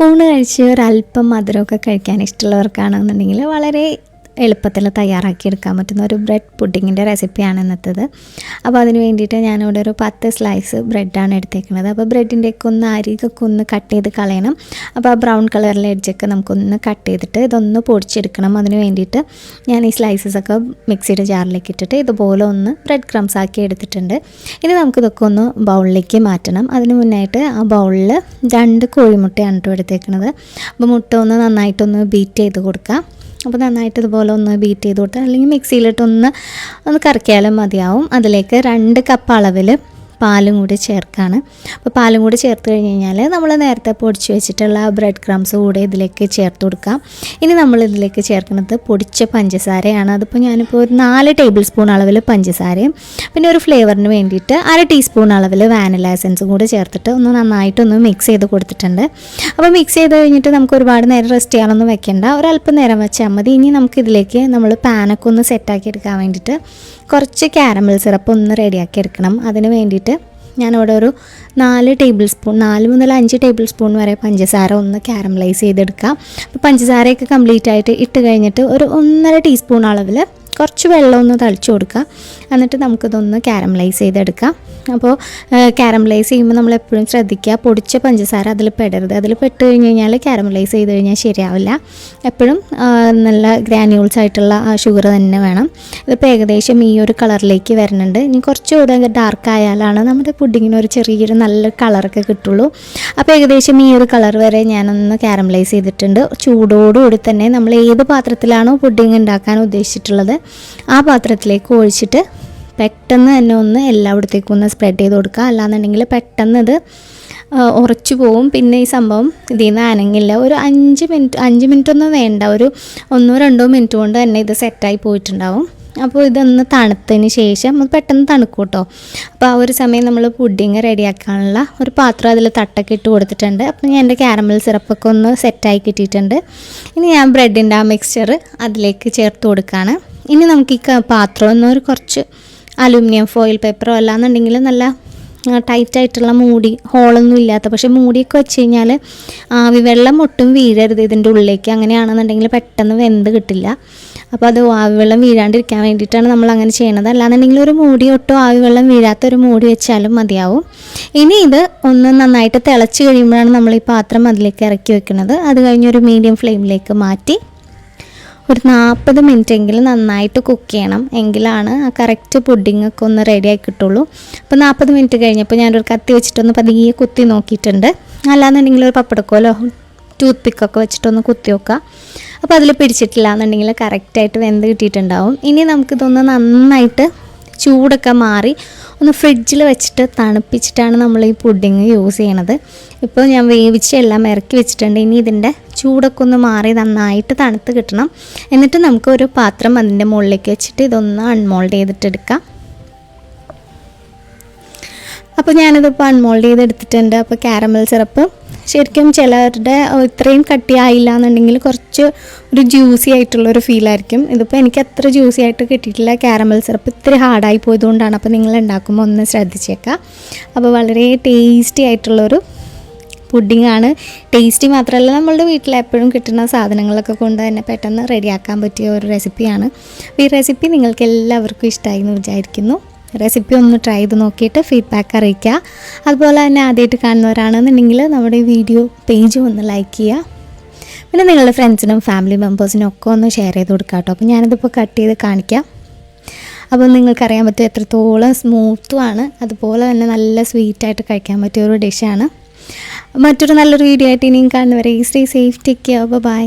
ഊണ് കഴിച്ച് ഒരല്പം മധുരമൊക്കെ കഴിക്കാൻ ഇഷ്ടമുള്ളവർക്കാണെന്നുണ്ടെങ്കിൽ വളരെ എളുപ്പത്തിൽ തയ്യാറാക്കി എടുക്കാൻ പറ്റുന്ന ഒരു ബ്രെഡ് പുഡിങ്ങിന്റെ റെസിപ്പിയാണ് ഇന്നത്തേത്. അപ്പോൾ അതിന് വേണ്ടിയിട്ട് ഞാനിവിടെ ഒരു പത്ത് സ്ലൈസ് ബ്രെഡാണ് എടുത്തേക്കുന്നത്. അപ്പോൾ ബ്രെഡിന്റെയൊക്കെ ഒന്ന് അരികൊക്കെ ഒന്ന് കട്ട് ചെയ്ത് കളയണം. അപ്പോൾ ആ ബ്രൗൺ കളറിലെ എഡ്ജൊക്കെ നമുക്കൊന്ന് കട്ട് ചെയ്തിട്ട് ഇതൊന്ന് പൊടിച്ചെടുക്കണം. അതിന് വേണ്ടിയിട്ട് ഞാൻ ഈ സ്ലൈസസ് ഒക്കെ മിക്സിയുടെ ജാറിലേക്ക് ഇട്ടിട്ട് ഇതുപോലെ ഒന്ന് ബ്രെഡ് ക്രംസ് ആക്കി എടുത്തിട്ടുണ്ട്. ഇനി നമുക്കിതൊക്കെ ഒന്ന് ബൗളിലേക്ക് മാറ്റണം. അതിന് മുന്നായിട്ട് ആ ബൗളിൽ രണ്ട് കോഴിമുട്ടയാണ് കേട്ടോ എടുത്തേക്കുന്നത്. അപ്പോൾ മുട്ട ഒന്ന് നന്നായിട്ടൊന്ന് ബീറ്റ് ചെയ്ത് കൊടുക്കാം. അപ്പോൾ നന്നായിട്ട് ഇതുപോലെ ഒന്ന് ബീറ്റ് ചെയ്ത് കൊടുത്താൽ അല്ലെങ്കിൽ മിക്സിയിലിട്ടൊന്ന് ഒന്ന് കറക്കിയാലും മതിയാവും. അതിലേക്ക് രണ്ട് കപ്പ് അളവിൽ പാലും കൂടി ചേർക്കാണ്. അപ്പോൾ പാലും കൂടി ചേർത്ത് കഴിഞ്ഞ് കഴിഞ്ഞാൽ നമ്മൾ നേരത്തെ പൊടിച്ച് വെച്ചിട്ടുള്ള ബ്രെഡ് ക്രംസ് കൂടെ ഇതിലേക്ക് ചേർത്ത് കൊടുക്കാം. ഇനി നമ്മൾ ഇതിലേക്ക് ചേർക്കുന്നത് പൊടിച്ച പഞ്ചസാരയാണ്. അതിപ്പോൾ ഞാനിപ്പോൾ ഒരു നാല് ടേബിൾ സ്പൂൺ അളവിൽ പഞ്ചസാരയും പിന്നെ ഒരു ഫ്ലേവറിന് വേണ്ടിയിട്ട് അര ടീസ്പൂൺ അളവിൽ വാനില എസൻസും കൂടി ചേർത്തിട്ട് ഒന്ന് നന്നായിട്ടൊന്ന് മിക്സ് ചെയ്ത് കൊടുത്തിട്ടുണ്ട്. അപ്പോൾ മിക്സ് ചെയ്ത് കഴിഞ്ഞിട്ട് നമുക്ക് ഒരുപാട് നേരം റെസ്റ്റ് ചെയ്യാനൊന്നും വെക്കേണ്ട. ഒരല്പം നേരം വെച്ചാൽ മതി. ഇനി നമുക്ക് ഇതിലേക്ക് നമ്മൾ പാനൊക്കെ ഒന്ന് സെറ്റാക്കി എടുക്കാൻ വേണ്ടിയിട്ട് കുറച്ച് ക്യാരമൽ സിറപ്പ് ഒന്ന് റെഡിയാക്കി എടുക്കണം. അതിന് വേണ്ടിയിട്ട് ഞാനിവിടെ ഒരു നാല് ടേബിൾ സ്പൂൺ നാല് മുതൽ അഞ്ച് ടേബിൾ സ്പൂൺ വരെ പഞ്ചസാര ഒന്ന് ക്യാരമലൈസ് ചെയ്തെടുക്കാം. അപ്പോൾ പഞ്ചസാരയൊക്കെ കംപ്ലീറ്റ് ആയിട്ട് ഇട്ട് കഴിഞ്ഞിട്ട് ഒരു ഒന്നര ടീസ്പൂൺ അളവിൽ കുറച്ച് വെള്ളം ഒന്ന് തളിച്ചു കൊടുക്കുക. എന്നിട്ട് നമുക്കിതൊന്ന് ക്യാരമലൈസ് ചെയ്തെടുക്കാം. അപ്പോൾ ക്യാരമലൈസ് ചെയ്യുമ്പോൾ നമ്മൾ എപ്പോഴും ശ്രദ്ധിക്കുക പൊടിച്ച പഞ്ചസാര അതിൽ പെടരുത്. അതിൽ പെട്ട് കഴിഞ്ഞ് കഴിഞ്ഞാൽ ക്യാരമലൈസ് ചെയ്ത് കഴിഞ്ഞാൽ ശരിയാവില്ല. എപ്പോഴും നല്ല ഗ്രാന്യൂൾസ് ആയിട്ടുള്ള ഷുഗർ തന്നെ വേണം. ഇതിപ്പോൾ ഏകദേശം ഈ ഒരു കളറിലേക്ക് വരുന്നുണ്ട്. ഇനി കുറച്ചുകൂടെ ഡാർക്ക് ആയാലാണ് നമ്മുടെ പുഡിങ്ങിന് ഒരു ചെറിയൊരു നല്ല കളറൊക്കെ കിട്ടുള്ളൂ. അപ്പോൾ ഏകദേശം ഈ ഒരു കളർ വരെ ഞാനൊന്ന് ക്യാരമലൈസ് ചെയ്തിട്ടുണ്ട്. ചൂടോടുകൂടി തന്നെ നമ്മൾ ഏത് പാത്രത്തിലാണോ പുഡിങ് ഉണ്ടാക്കാൻ ഉദ്ദേശിച്ചിട്ടുള്ളത്. ആ പാത്രത്തിലേക്ക് ഒഴിച്ചിട്ട് പെട്ടെന്ന് തന്നെ ഒന്ന് എല്ലായിടത്തേക്കും ഒന്ന് സ്പ്രെഡ് ചെയ്ത് കൊടുക്കുക. അല്ലാന്നുണ്ടെങ്കിൽ പെട്ടെന്ന് ഇത് ഉറച്ചു പോവും. പിന്നെ ഈ സംഭവം ഇതിൽ നിന്ന് അനങ്ങില്ല. ഒരു അഞ്ച് മിനിറ്റ് അഞ്ച് മിനിറ്റ് ഒന്നും വേണ്ട. ഒരു ഒന്നോ രണ്ടോ മിനിറ്റ് കൊണ്ട് തന്നെ ഇത് സെറ്റായി പോയിട്ടുണ്ടാവും. അപ്പോൾ ഇതൊന്ന് തണുത്തതിന് ശേഷം അത് പെട്ടെന്ന് തണുക്കും കേട്ടോ അപ്പോൾ ആ ഒരു സമയം നമ്മൾ പുഡിങ് റെഡിയാക്കാനുള്ള ഒരു പാത്രം അതിൽ തട്ടൊക്കെ ഇട്ട് കൊടുത്തിട്ടുണ്ട്. അപ്പോൾ ഞാൻ എന്റെ ക്യാരമൽ സിറപ്പൊക്കെ ഒന്ന് സെറ്റായി കിട്ടിയിട്ടുണ്ട്. ഇനി ഞാൻ ബ്രെഡിന്റെ ആ മിക്സ്ചർ അതിലേക്ക് ചേർത്ത് കൊടുക്കുകയാണ്. ഇനി നമുക്ക് ഈ പാത്രം എന്നൊരു കുറച്ച് അലൂമിനിയം ഫോയിൽ പേപ്പറോ അല്ലാന്നുണ്ടെങ്കിൽ നല്ല ടൈറ്റായിട്ടുള്ള മൂടി ഹോളൊന്നും ഇല്ലാത്ത പക്ഷേ മൂടിയൊക്കെ വെച്ച് കഴിഞ്ഞാൽ ആവി വെള്ളം ഒട്ടും വീഴരുത് ഇതിന്റെ ഉള്ളിലേക്ക്. അങ്ങനെയാണെന്നുണ്ടെങ്കിൽ പെട്ടെന്ന് വെന്ത് കിട്ടില്ല. അപ്പോൾ അത് ആവി വെള്ളം വീഴാണ്ടിരിക്കാൻ വേണ്ടിയിട്ടാണ് നമ്മൾ അങ്ങനെ ചെയ്യണത്. അല്ലാന്നുണ്ടെങ്കിൽ ഒരു മൂടി ഒട്ടും ആവി വെള്ളം വീഴാത്ത ഒരു മൂടി വെച്ചാലും മതിയാവും. ഇനി ഇത് ഒന്ന് നന്നായിട്ട് തിളച്ച് കഴിയുമ്പോഴാണ് നമ്മൾ ഈ പാത്രം അതിലേക്ക് ഇറക്കി വെക്കുന്നത്. അത് കഴിഞ്ഞൊരു മീഡിയം ഫ്ലെയിമിലേക്ക് മാറ്റി ഒരു നാൽപ്പത് എങ്കിലും നന്നായിട്ട് കുക്ക് ചെയ്യണം. എങ്കിലാണ് ആ കറക്റ്റ് പുഡിങ്ങൊക്കെ ഒന്ന് റെഡി ആയി കിട്ടുള്ളൂ. അപ്പോൾ നാൽപ്പത് മിനിറ്റ് കഴിഞ്ഞപ്പോൾ ഞാനൊരു കത്തി വെച്ചിട്ടൊന്ന് പതിയെ കുത്തി നോക്കിയിട്ടുണ്ട്. അല്ലാന്നുണ്ടെങ്കിൽ ഒരു പപ്പടക്കോലോ ടൂത്ത് പിക്കൊക്കെ വെച്ചിട്ടൊന്ന് കുത്തി നോക്കുക അപ്പോൾ അതിൽ പിടിച്ചിട്ടില്ല എന്നുണ്ടെങ്കിൽ കറക്റ്റായിട്ട് വെന്ത് കിട്ടിയിട്ടുണ്ടാവും. ഇനി നമുക്കിതൊന്ന് നന്നായിട്ട് ചൂടൊക്കെ മാറി ഒന്ന് ഫ്രിഡ്ജിൽ വെച്ചിട്ട് തണുപ്പിച്ചിട്ടാണ് നമ്മൾ ഈ പുഡിങ് യൂസ് ചെയ്യണത്. ഇപ്പോൾ ഞാൻ വേവിച്ച് എല്ലാം ഇറക്കി വെച്ചിട്ടുണ്ട്. ഇനി ഇതിന്റെ ചൂടൊക്കെ ഒന്ന് മാറി നന്നായിട്ട് തണുത്ത് കിട്ടണം. എന്നിട്ട് നമുക്ക് ഒരു പാത്രം അതിന്റെ മുകളിലേക്ക് വെച്ചിട്ട് ഇതൊന്ന് അൺമോൾഡ് ചെയ്തിട്ടെടുക്കാം അപ്പോൾ ഞാനിതിപ്പോൾ അൺമോൾഡ് ചെയ്തെടുത്തിട്ടുണ്ട്. അപ്പോൾ കാരമൽ സിറപ്പ് ശരിക്കും ചിലരുടെ ഇത്രയും കട്ടിയായില്ല എന്നുണ്ടെങ്കിൽ കുറച്ച് ഒരു ജ്യൂസി ഫീൽ ആയിരിക്കും. ഇതിപ്പോൾ എനിക്ക് അത്ര ജ്യൂസി ആയിട്ട് കിട്ടിയിട്ടില്ല. കാരമൽ സിറപ്പ് ഇത്തിരി ഹാർഡായി പോയതുകൊണ്ടാണ്. അപ്പോൾ നിങ്ങൾ ഉണ്ടാക്കുമ്പോൾ ഒന്ന് ശ്രദ്ധിച്ചേക്കാം. അപ്പോൾ വളരെ ടേസ്റ്റി ആയിട്ടുള്ളൊരു പുഡിംഗ് ആണ്. ടേസ്റ്റി മാത്രമല്ല നമ്മളുടെ വീട്ടിൽ എപ്പോഴും കിട്ടുന്ന സാധനങ്ങളൊക്കെ കൊണ്ട് തന്നെ പെട്ടെന്ന് റെഡിയാക്കാൻ പറ്റിയ ഒരു റെസിപ്പിയാണ് അപ്പോൾ ഈ റെസിപ്പി നിങ്ങൾക്ക് എല്ലാവർക്കും ഇഷ്ടമായി എന്ന് വിചാരിക്കുന്നു. റെസിപ്പി ഒന്ന് ട്രൈ ചെയ്ത് നോക്കിയിട്ട് ഫീഡ്ബാക്ക് അറിയിക്കുക. അതുപോലെ തന്നെ ആദ്യമായിട്ട് കാണുന്നവരാണെന്നുണ്ടെങ്കിൽ നമ്മുടെ വീഡിയോ പേജ് ഒന്ന് ലൈക്ക് ചെയ്യുക. പിന്നെ നിങ്ങളുടെ ഫ്രണ്ട്സിനും ഫാമിലി മെമ്പേഴ്സിനും ഒക്കെ ഒന്ന് ഷെയർ ചെയ്ത് കൊടുക്കുക കേട്ടോ. അപ്പോൾ ഞാനിതിപ്പോൾ കട്ട് ചെയ്ത് കാണിക്കാം. അപ്പോൾ നിങ്ങൾക്കറിയാൻ പറ്റും എത്രത്തോളം സ്മൂത്തും ആണ്. അതുപോലെ തന്നെ നല്ല സ്വീറ്റായിട്ട് കഴിക്കാൻ പറ്റിയ ഒരു ഡിഷാണ് മറ്റൊരു നല്ലൊരു വീഡിയോ ആയിട്ട് ഇനിയും കാണുന്നവരെ stay safe take care bye